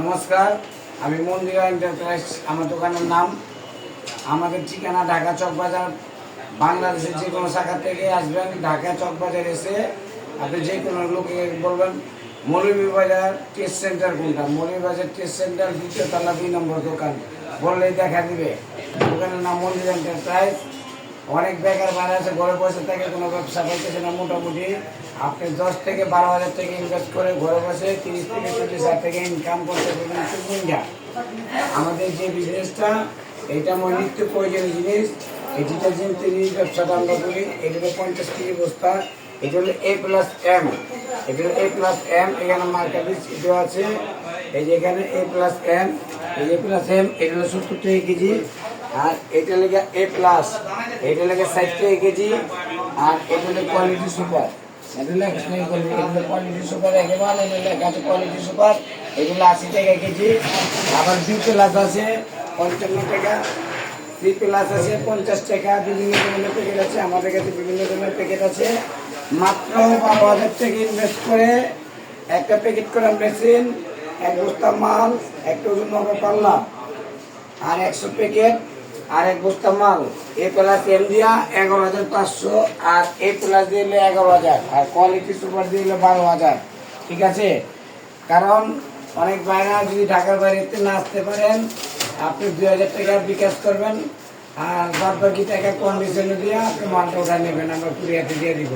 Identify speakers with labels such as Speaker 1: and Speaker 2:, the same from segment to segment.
Speaker 1: নমস্কার, আমি মন্দিরা এন্টারপ্রাইজ আমার দোকানের নাম। আমাদের ঠিকানা ঢাকা চকবাজার বাংলাদেশের যে কোনো শাখা থেকে আসবেন, ঢাকা চকবাজার এসে আপনি যে কোনো লোকে বলবেন মৌলভীবাজার টেস্ট সেন্টার কোনটা? মৌলভীবাজার টেস্ট সেন্টার দ্বিতীয় তলা দুই নম্বর দোকান। বললেই দেখা দিবে। দোকানের নাম মন্দির এন্টারপ্রাইজ অনেক বেকার বাইরে আছে ঘরে বসে থেকে, কোনো ব্যবসা করতেছে না মোটামুটি। আপনি দশ থেকে বারো হাজার থেকে ইনভেস্ট করে ঘরে বসে তিরিশ থেকে চল্লিশ হাজার থেকে ইনকাম করতে পারবেন আমাদের যে বিজনেসটা এটা আমার নিত্য প্রয়োজনীয় জিনিস। এই ডিটারজেন্ট তৈরি ব্যবসাটা আমরা করি। এটা পঞ্চাশ কেজি বস্তা। এটা হলো এ প্লাস এম এটা এ প্লাস এম এখানে মার্কেট দেওয়া আছে। এই যে এখানে এ প্লাস এম এই যে প্লাস এম এটা হলো সত্তর টাকা কেজি। আর এটা লেগে এ প্লাস এটা লেগে ষাট টাকা কেজি, আর এটা হলো কোয়ালিটি সুপার এটা লেগে এগুলো কোয়ালিটি সুপার একেবারে এটা লেখা আছে কোয়ালিটি সুপার এগুলো আশি টাকা কেজি, আবার বি প্লাস আছে, পঞ্চান্ন টাকা। বি প্লাস আছে, পঞ্চাশ টাকা। বিভিন্ন ধরনের প্যাকেট আছে, আমাদের কাছে বিভিন্ন ধরনের প্যাকেট আছে। মাত্র বারো হাজার টাকা ইনভেস্ট করে একটা প্যাকেট করা মেশিন এক বস্তা মাল, একটা ওজন হবে পাল্লা আর একশো প্যাকেট আর এক বস্তা মাল। এ প্লাস এম দিয়া এগারো হাজার পাঁচশো আর এ প্লাস দিলে এগারো হাজার। আর কোয়ালিটি সুপার দিলে বারো হাজার। ঠিক আছে? কারণ অনেক বাইরে যদি ঢাকার বাইরেতে না আসতে পারেন, আপনি দুই হাজার টাকা বিকাশ করবেন। আর বাদ বাকি টাকা কন্ডিশনে দিয়ে আপনি মালটা ওটা নেবেন, আমরা কুরিয়াতে দিয়ে দিব।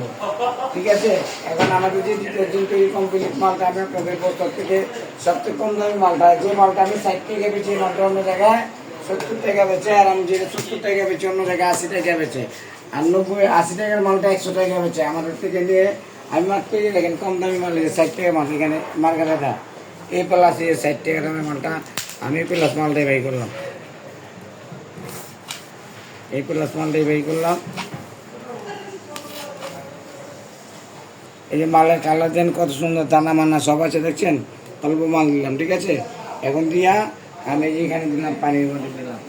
Speaker 1: ঠিক আছে? এখন আমাদের যে ডিটারজেন্ট তৈরি কোম্পানির মালটা আমি আপনাদের বস্তর থেকে সবচেয়ে কম দামি মালটা, যে মালটা আমি টাকা বেছি এই মালটা অন্য জায়গায় সত্তর আর আমি সত্তর অন্য জায়গায় আশি টাকা আর নব্বই, আশি টাকার মালটা একশো টাকা আমাদের থেকে নিয়ে আমি দেখেন কম দামি মাল ষাট টাকা এখানে এই প্লাস এই ষাট মালটা আমি প্লাস করলাম। এই প্লাস করলাম। এই যে মালের কালার দেন কত সুন্দর, দানা মানা সব আছে দেখছেন? অল্প মাল দিলাম, ঠিক আছে? এখন দিয়া আমি যেখানে দিলাম, পানির মধ্যে দিলাম।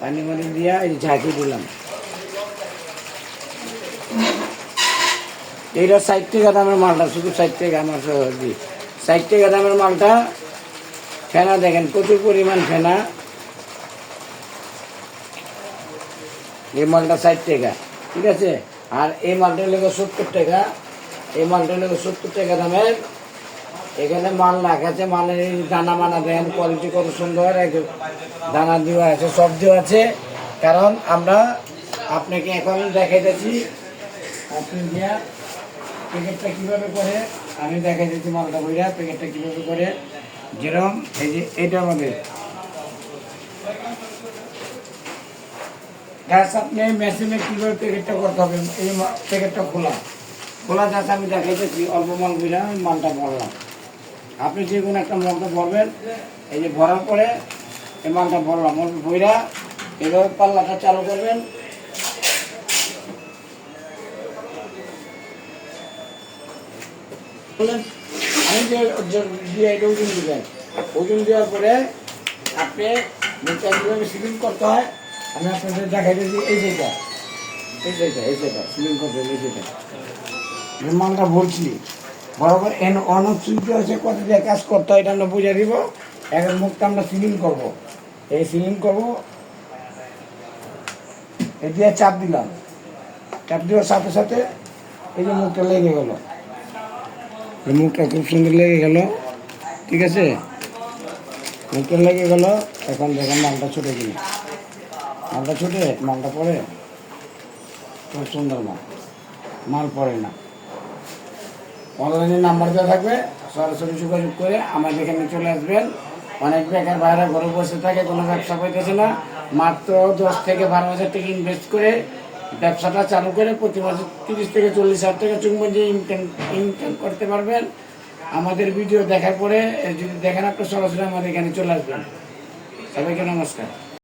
Speaker 1: পানির মধ্যে দিয়া এই ঝাঁকি দিলাম। এইটা ষাট টাকা দামের মালটা, শুধু ষাট টাকা আমার দিই ষাট দামের মালটা, ফেনা দেখেন, প্রচুর পরিমাণ ফেনা। এই মালটা ষাট টাকা ঠিক আছে? আর এই মালটা লেগে সত্তর টাকা, এই মালটা লেগে সত্তর টাকা দামের এখানে মাল রাখা আছে, মালের দানা মানা দেন কোয়ালিটি কত সুন্দর দানা দেওয়া আছে, সব দেওয়া আছে। কারণ আমরা আপনাকে এখন দেখাইতেছি, আপনি দিয়া প্যাকেটটা কীভাবে করে, আমি দেখাই দিচ্ছি মালটা বইরা প্যাকেটটা কীভাবে করে। যেরকম এই যে এইটার মধ্যে গ্যাস আপনি মেশিনে কীভাবে প্যাকেটটা করতে হবে? এই প্যাকেটটা খোলা। খোলা গ্যাস আমি দেখাইতেছি, অল্প মাল বুঝলাম মালটা ভরলাম আপনি যে কোনো একটা মালটা ভরবেন এই যে ভরার পরে এই মালটা ভরলাম। বইরা এভাবে পাল্লাটা চালু করবেন। আমি যে ওজন দিবেন ওজন দেওয়ার পরে আপনি কীভাবে সিলিং করতে হয় আমি আপনাদের দেখাই দিয়েছি এই যেটা এই যেটা এই যেটা সিলিং করতে হবে, এই যেটা মালটা বলছি বরাবর এন অনেক সূর্য আছে কত দিয়ে কাজ করতে হয় এটা আমরা বুঝে দিব এখন মুখটা আমরা সিলিং করব। এই সিলিং করব। এই চাপ দিলাম। চাপ দেওয়ার সাথে সাথে এই যে মুখটা লেগে গেল। মুখটা খুব সুন্দর লেগে গেল। ঠিক আছে? মুখটা লেগে গেল। এখন দেখেন মালটা ছুটে গেল মালটা ছুটে, মালটা পড়ে। খুব সুন্দর মাল। মাল পড়ে না। অনলাইনে নাম্বার দেওয়া থাকবে, সরাসরি যোগাযোগ করে আমাদের এখানে চলে আসবেন। অনেক বেকার বাইরে ঘরে বসে থাকে, কোনো ব্যবসা পাইতেছে না। মাত্র দশ থেকে বারো হাজার টাকা ইনভেস্ট করে ব্যবসাটা চালু করে প্রতি মাসে তিরিশ থেকে চল্লিশ হাজার টাকা চুম্বন যে ইনকাম ইনকাম করতে পারবেন। আমাদের ভিডিও দেখার পরে, যদি দেখেন আপনি, সরাসরি আমাদের এখানে চলে আসবেন। সবাইকে নমস্কার।